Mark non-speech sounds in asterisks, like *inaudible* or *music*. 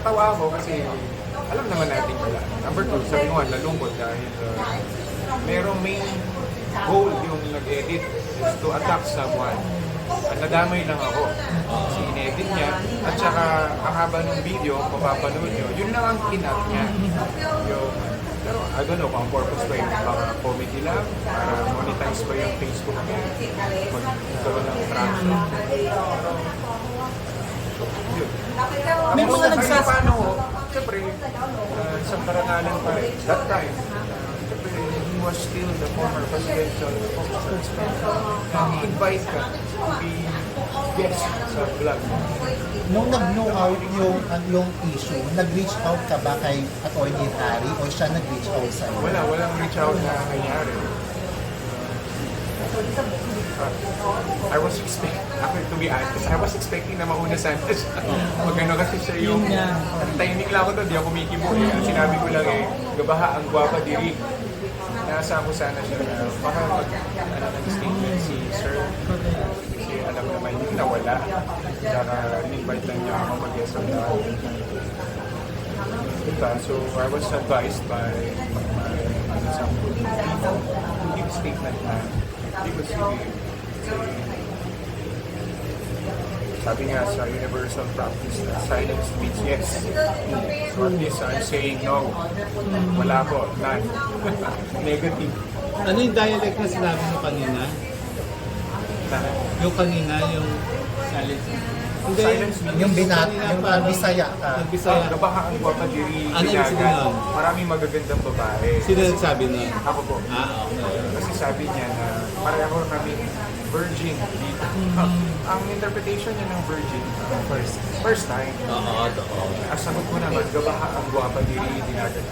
natawa ako kasi alam naman natin wala. Number two, sabi ko nga, nalungkot dahil uh, merong main goal yung nag-edit is to attack someone. At nadamay lang ako. Kasi in-edit niya. At saka ang haba ng video, kung mapapanood nyo, yun lang ang kinat niya. Yung, pero I don't know kung ang purpose ba yung mga comedy lang, para monetize ba yung Facebook niya, magkaroon ng traction. Yun. May mga Tapos, nagsas- Paano ko, siyempre, uh, sa rin, that time, he was still the former presidential officer. invite ka to be guest sa vlog. Nung nag-know out yung, ang yung issue, nag-reach out ka ba kay Atty. Harry o siya nag-reach out sa'yo? Wala, walang reach out na nangyari. I was expecting, to be honest, I was expecting na mauna sana siya. Pag ano kasi siya yung, timing lang ako doon, di ako kumikibo eh. Ang sinabi ko lang eh, gabaha ang gwapa diri. Nasa ako sana siya na baka mag, ano, statement si Sir. Kasi alam naman yung nawala. Saka invite lang niya ako mag-guest on the Diba? So I was advised by my ano, to give statement na sabi nga sa universal practice na silence means yes. So at least I'm saying no. Wala po, none. *laughs* Negative. Ano yung dialect na sinabi mo kanina? Na, Yung kanina, yung silence. Hindi, Silence means- Yung binat, yung parang- Bisaya ka. Nagbisaya. Gabaha ang guwapadiri, Ano yung binagan. sigaw? Maraming magagandang babae. Sino nagsabi na? Ako po. Ah, okay. Kasi sabi niya na pareho kami virgin dito. Ang interpretation niya ng virgin, uh, first, first time. Oo, oo. Ang sagot ko naman, gabaha ang guwapa diri dinagat.